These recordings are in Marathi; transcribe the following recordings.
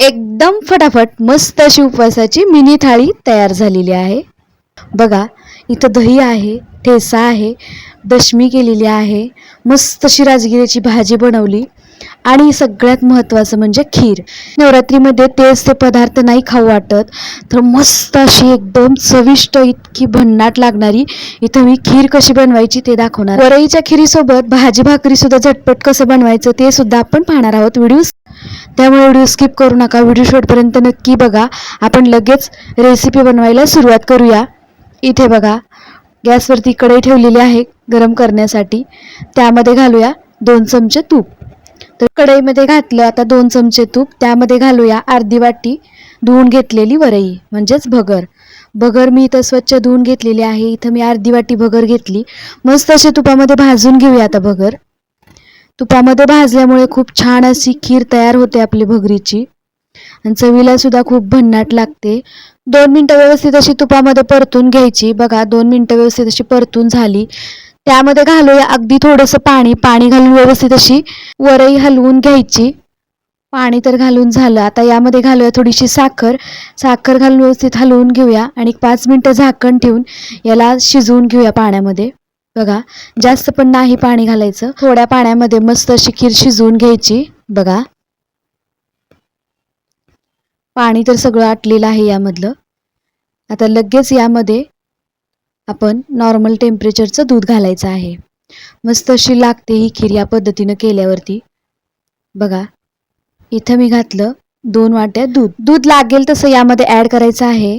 एकदम फटाफट मस्त अशी उपवासाची मिनी थाळी तयार झालेली आहे. बघा इथं दही आहे ठेसा आहे दशमी केलेली आहे मस्त अशी राजगिऱ्याची भाजी बनवली आणि सगळ्यात महत्त्वाचं म्हणजे खीर. नवरात्रीमध्ये तेच ते पदार्थ नाही खाऊ वाटत तर मस्त अशी एकदम चविष्ट इतकी भन्नाट लागणारी इथं मी खीर कशी बनवायची ते दाखवणार. वरईच्या खिरीसोबत भाजी भाकरी सुद्धा झटपट कसं बनवायचं ते सुद्धा आपण पाहणार आहोत. व्हिडिओ त्यामुळे व्हिडिओ स्किप करू नका. व्हिडिओ शॉर्टपर्यंत नक्की बघा. आपण लगेच रेसिपी बनवायला सुरुवात करूया. इथे बघा. गॅसवरती कढई ठेवलेली आहे गरम करण्यासाठी. त्यामध्ये घालूया दोन चमचे तूप. तर कढईमध्ये घातलं आता दोन चमचे तूप. त्यामध्ये घालूया अर्धी वाटी धुवून घेतलेली वरई म्हणजेच भगर. भगर मी इथं स्वच्छ धुवून घेतलेली आहे. इथं मी अर्धी वाटी भगर घेतली. मस्त असे तुपामध्ये भाजून घेऊया आता भगर. तुपामध्ये भाजल्यामुळे खूप छान अशी खीर तयार होते आपली भगरीची. आणि चवीला सुद्धा खूप भन्नाट लागते. दोन मिनटं व्यवस्थित अशी तुपामध्ये परतून घ्यायची. बघा दोन मिनटं व्यवस्थित अशी परतून झाली. त्यामध्ये घालूया अगदी थोडंसं पाणी. पाणी घालून व्यवस्थित अशी वरई हलवून घ्यायची. पाणी तर घालून झालं. आता यामध्ये घालूया थोडीशी साखर. साखर घालून व्यवस्थित हलवून घेऊया. आणि पाच मिनटं झाकण ठेवून याला शिजवून घेऊया पाण्यामध्ये. बघा जास्त पण नाही पाणी घालायचं. थोड्या पाण्यामध्ये मस्त अशी खीर शिजवून घ्यायची. बघा. पाणी तर सगळं आटलेलं आहे यामधलं. आता लगेच यामध्ये आपण नॉर्मल टेम्परेचरचं दूध घालायचं आहे. मस्त अशी लागते ही खीर या पद्धतीनं केल्यावरती. बघा. इथं मी घातलं दोन वाट्या दूध. दूध लागेल तसं यामध्ये ॲड करायचं आहे.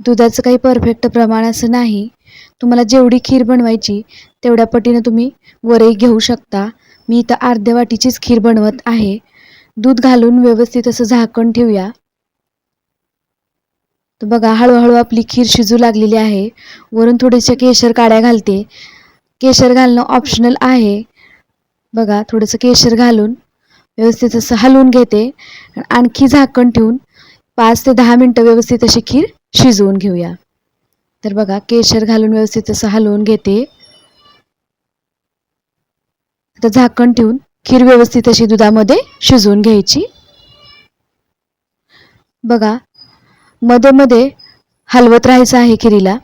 दुधाचं काही परफेक्ट प्रमाण असं नाही. तुम्हाला जेवढी खीर बनवायची तेवढ्या पटीनं तुम्ही वरई घेऊ शकता. मी इथं अर्ध्या वाटीचीच खीर बनवत आहे. दूध घालून व्यवस्थित असं झाकण ठेवूया. तर बघा हळूहळू आपली खीर शिजू लागलेली आहे. वरून थोडेसे केशर काड्या घालते. केशर घालणं ऑप्शनल आहे. बघा थोडंसं केशर घालून व्यवस्थित असं हलवून घेते. आणखी झाकण ठेवून पाच ते दहा मिनटं व्यवस्थित अशी खीर शिजवून घेऊया. तर बघा केशर घालून व्यवस्थित असं हलवून घेते. आता झाकण ठेवून खीर व्यवस्थित अशी दुधामध्ये शिजवून घ्यायची. बघा मध्ये मध्ये हलवत राहायचं आहे खिरीला.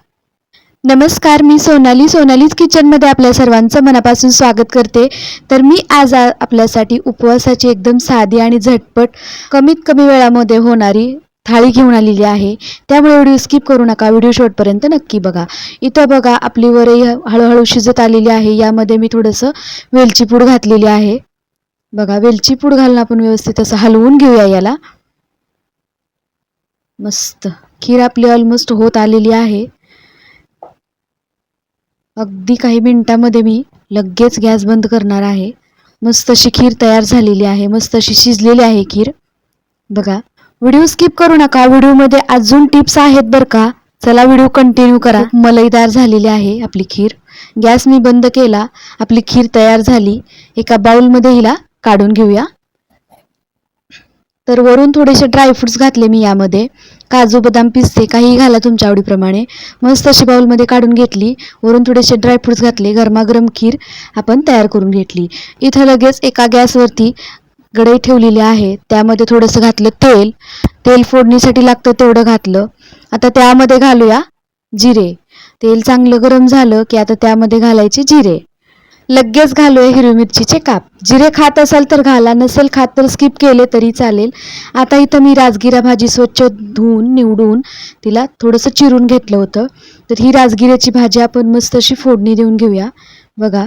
नमस्कार मी सोनाली. सोनालीज किचनमध्ये आपल्या सर्वांचं मनापासून स्वागत करते. तर मी आज आपल्यासाठी उपवासाची एकदम साधी आणि झटपट कमीत कमी वेळामध्ये होणारी थाळी घेऊन आलेली आहे. त्यामुळे व्हिडिओ स्किप करू नका. व्हिडिओ शॉर्टपर्यंत नक्की बघा. इथं बघा आपली वरई हळूहळू शिजत आलेली आहे. यामध्ये मी थोडंसं वेलची पूड घातलेली आहे. बघा वेलची पूड घालून आपण व्यवस्थित असं हलवून घेऊया याला. मस्त. खीर आपली ऑलमोस्ट होत आलेली आहे. अगदी काही मिनिटामध्ये मी लगेच गॅस बंद करणार आहे. मस्त अशी खीर तयार झालेली आहे. मस्त अशी शिजलेली आहे खीर. बघा. व्हिडिओ स्किप करू नका. व्हिडिओमध्ये अजून टिप्स आहेत बरं का. चला व्हिडिओ कंटिन्यू करा. मलईदार झालेली आहे आपली खीर. गॅस मी बंद केला. आपली खीर तयार झाली. एका बाउलमध्ये हिला काढून घेऊया. तर वरून थोडेसे ड्रायफ्रुट्स घातले मी यामध्ये. काजू बदाम पिस्ते काहीही घाला तुमच्या आवडीप्रमाणे. मस्त अशी बाउलमध्ये काढून घेतली. वरून थोडेसे ड्रायफ्रुट्स घातले. गरमागरम खीर आपण तयार करून घेतली. इथं लगेच एका गॅसवरती गडई ठेवलेली आहे त्यामध्ये थोडंसं घातलं तेल. तेल फोडणीसाठी लागतं तेवढं घातलं. आता त्यामध्ये घालूया जिरे. तेल चांगलं गरम झालं की आता त्यामध्ये घालायचे जिरे. लगेच घालूया हिरवी मिरचीचे काप. जिरे खात असाल तर घाला नसेल खात तर स्किप केले तरी चालेल. आता इथं मी राजगिरा भाजी स्वच्छ धुवून निवडून तिला थोडंसं चिरून घेतलं होतं. तर ही राजगिऱ्याची भाजी आपण मस्त अशी फोडणी देऊन घेऊया. बघा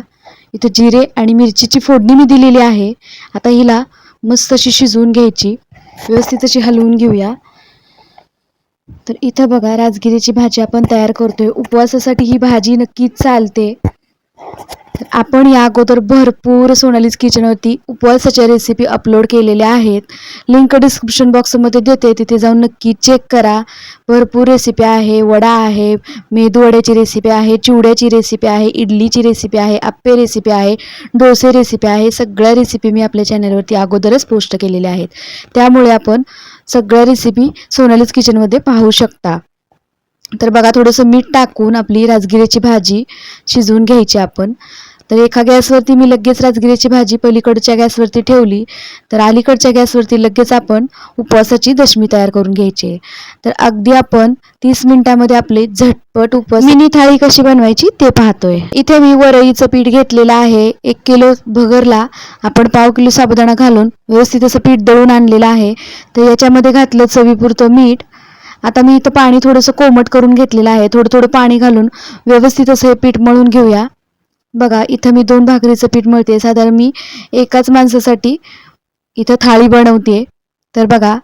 इथं जिरे आणि मिरचीची फोडणी मी दिलेली आहे. आता हिला मस्त अशी शिजवून घ्यायची. व्यवस्थित अशी हलवून घेऊया. तर इथं बघा राजगिरीची भाजी आपण तयार करतोय. उपवासासाठी ही भाजी नक्कीच चालते. तर आपण या अगोदर भरपूर सोनालीज किचनवरती उपवासाच्या रेसिपी अपलोड केलेल्या आहेत. लिंक डिस्क्रिप्शन बॉक्समध्ये देते. तिथे जाऊन नक्की चेक करा. भरपूर रेसिपी आहे. वडा आहे. मेदू वड्याची रेसिपी आहे. चिवड्याची रेसिपी आहे. इडलीची रेसिपी आहे. आप्पे रेसिपी आहे. डोसे रेसिपी आहे. सगळ्या रेसिपी मी आपल्या चॅनलवरती अगोदरच पोस्ट केलेल्या आहेत. त्यामुळे आपण सगळ्या रेसिपी सोनालीज किचनमध्ये पाहू शकता. तर बघा थोडंसं मीठ टाकून आपली राजगिऱ्याची भाजी शिजवून घ्यायची आपण. तर एका गॅसवरती मी लगेच राजगिरीची भाजी पलीकडच्या गॅसवरती ठेवली. तर अलीकडच्या गॅसवरती लगेच आपण उपवासाची दशमी तयार करून घ्यायची. तर अगदी आपण तीस मिनिटामध्ये आपले झटपट उपवास मिनी थाळी कशी बनवायची ते पाहतोय. इथे मी वरईचं पीठ घेतलेलं आहे. एक किलो भगरला आपण पाव किलो साबुदाणा घालून व्यवस्थित असं पीठ दळून आणलेलं आहे. तर याच्यामध्ये घातलं चवीपुरतं मीठ आता मी इथं पाणी थोडंसं कोमट करून घेतलेलं आहे. थोडं थोडं पाणी घालून व्यवस्थित असं हे पीठ मळून घेऊया. बघा इथं मी दोन भाकरीचं पीठ मळते साधारण मी एकाच माणसासाठी इथं थाळी बनवते तर बघा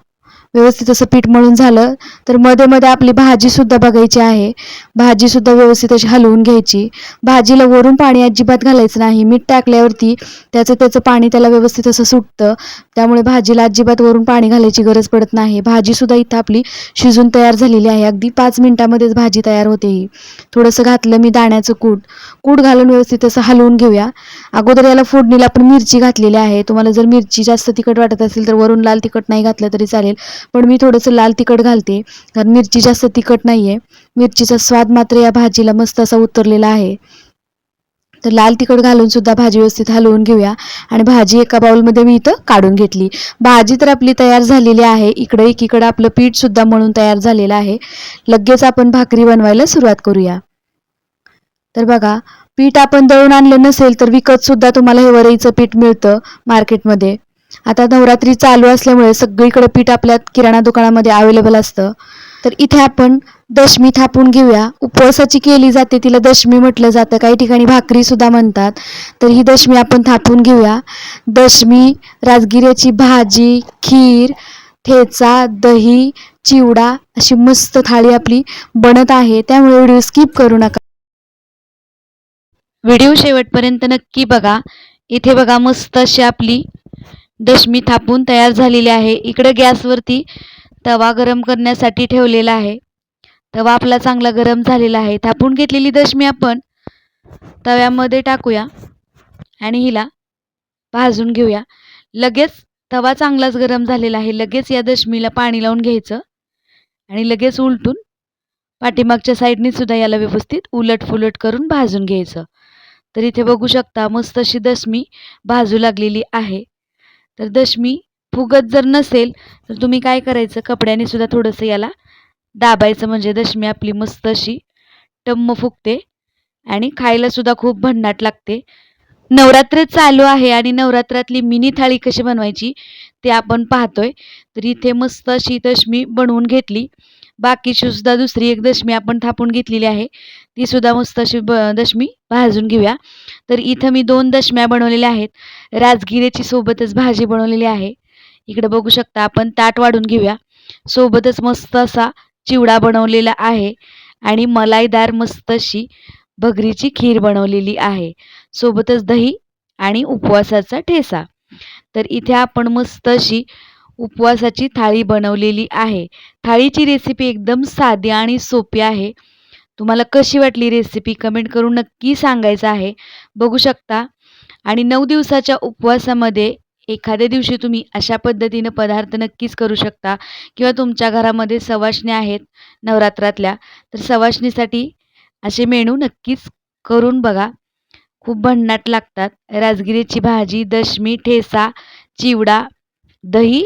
व्यवस्थित असं पीठ मळून झालं तर मध्ये मध्ये आपली भाजीसुद्धा बघायची आहे. भाजीसुद्धा व्यवस्थित अशी हलवून घ्यायची. भाजीला वरून पाणी अजिबात घालायचं नाही. मीठ टाकल्यावरती त्याचं त्याचं पाणी त्याला व्यवस्थित असं सुटतं. त्यामुळे भाजीला अजिबात वरून पाणी घालायची गरज पडत नाही. भाजीसुद्धा इथं आपली शिजून तयार झालेली आहे. अगदी पाच मिनिटामध्येच भाजी तयार होते ही. थोडंसं घातलं मी दाण्याचं कूट. कूट घालून व्यवस्थित असं हलवून घेऊया. अगोदर याला फोडणीला आपण मिरची घातलेली आहे. तुम्हाला जर मिरची जास्त तिखट वाटत असेल तर वरून लाल तिखट नाही घातलं तरी चालेल. पण मी थोडंसं लाल तिखट घालते. कारण मिरची जास्त तिखट नाही आहे मिरचीचा स्वाद मात्र या भाजीला मस्त असा उतरलेला आहे. तर लाल तिखट घालून सुद्धा भाजी व्यवस्थित हलवून घेऊया. आणि भाजी एका बाउलमध्ये मी इथं काढून घेतली. भाजी तर आपली तयार झालेली आहे. इकडे एकीकडं आपलं पीठ सुद्धा मळून तयार झालेलं आहे. लगेच आपण भाकरी बनवायला सुरुवात करूया. तर बघा पीठ आपण दळून आणलं नसेल तर विकत सुद्धा तुम्हाला हे वरईचं पीठ मिळतं मार्केटमध्ये. आता नवरात्री चालू असल्यामुळे सगळीकडे पीठ आपल्या किराणा दुकानामध्ये अवेलेबल असतं. तर इथे आपण दशमी थापून घेऊया. उपवासाची केली जाते तिला दशमी म्हटलं जातं. काही ठिकाणी भाकरी सुद्धा म्हणतात. तर ही दशमी आपण थापून घेऊया. दशमी राजगिऱ्याची भाजी खीर ठेचा दही चिवडा अशी मस्त थाळी आपली बनत आहे. त्यामुळे व्हिडिओ स्किप करू नका. व्हिडिओ शेवटपर्यंत नक्की बघा. इथे बघा मस्त अशी आपली दशमी थापून तयार झालेली आहे. इकडं गॅसवरती तवा गरम करण्यासाठी ठेवलेला आहे. तवा आपला चांगला गरम झालेला आहे. थापून घेतलेली दशमी आपण तव्यामध्ये टाकूया आणि हिला भाजून घेऊया. लगेच तवा चांगलाच गरम झालेला आहे. लगेच या दशमीला पाणी लावून घ्यायचं आणि लगेच उलटून पाठीमागच्या साईडने सुद्धा याला व्यवस्थित उलट फुलट करून भाजून घ्यायचं. तर इथे बघू शकता मस्त अशी दशमी भाजू लागलेली आहे. तर दशमी फुगत जर नसेल तर तुम्ही काय करायचं? कपड्याने सुद्धा थोडंसं याला दाबायचं. म्हणजे दशमी आपली मस्त अशी टम्म फुगते आणि खायला सुद्धा खूप भन्नाट लागते. नवरात्र चालू आहे आणि नवरात्रातली मिनी थाळी कशी बनवायची ते आपण पाहतोय. तर इथे मस्त अशी दशमी बनवून घेतली. बाकीची सुद्धा दुसरी एक दशमी आपण थापून घेतलेली आहे. ती सुद्धा मस्त अशी ब दशमी भाजून घेऊया. तर इथं मी दोन दशम्या बनवलेल्या आहेत. राजगिऱ्याची सोबतच भाजी बनवलेली आहे. इकडे बघू शकता आपण ताट वाढून घेऊया. सोबतच मस्त असा चिवडा बनवलेला आहे आणि मलाईदार मस्त अशी भगरीची खीर बनवलेली आहे. सोबतच दही आणि उपवासाचा ठेसा. तर इथे आपण मस्त अशी उपवासाची थाळी बनवलेली आहे. थाळीची रेसिपी एकदम साधी आणि सोपी आहे. तुम्हाला कशी वाटली रेसिपी कमेंट करून नक्की सांगायचं आहे. बघू शकता. आणि नऊ दिवसाच्या उपवासामध्ये एखाद्या दिवशी तुम्ही अशा पद्धतीनं पदार्थ नक्कीच करू शकता. किंवा तुमच्या घरामध्ये सवाशणी आहेत नवरात्रातल्या तर सवाशणीसाठी असे मेनू नक्कीच करून बघा. खूप भन्नाट लागतात. राजगिरीची भाजी दशमी ठेसा चिवडा दही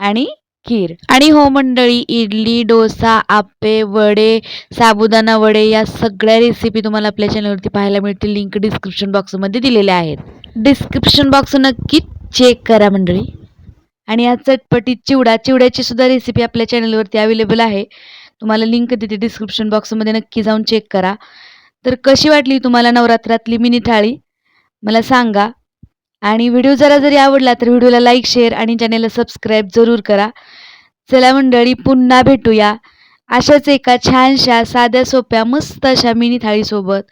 आणि खीर. आणि हो मंडळी इडली डोसा आप्पे वडे साबुदाणा वडे या सगळ्या रेसिपी तुम्हाला आपल्या चॅनलवरती पाहायला मिळतील. लिंक डिस्क्रिप्शन बॉक्समध्ये दिलेल्या आहेत. डिस्क्रिप्शन बॉक्स नक्की चेक करा मंडळी. आणि या चटपटीत चिवडा चिवड्याची सुद्धा रेसिपी आपल्या चॅनलवरती अवेलेबल आहे. तुम्हाला लिंक देते डिस्क्रिप्शन बॉक्समध्ये नक्की जाऊन चेक करा. तर कशी वाटली तुम्हाला नवरात्रातली मिनी थाळी? मला सांगा. आणि व्हिडिओ जरा जरी आवडला तर व्हिडिओला लाईक शेअर आणि चॅनेलला सबस्क्राईब जरूर करा. चला मंडळी पुन्हा भेटूया अशाच एका छानशा साध्या सोप्या मस्त अशा मिनी थाळीसोबत.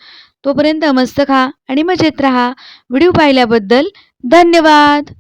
तोपर्यंत मस्त खा आणि मजेत राहा. व्हिडिओ पाहिल्याबद्दल धन्यवाद.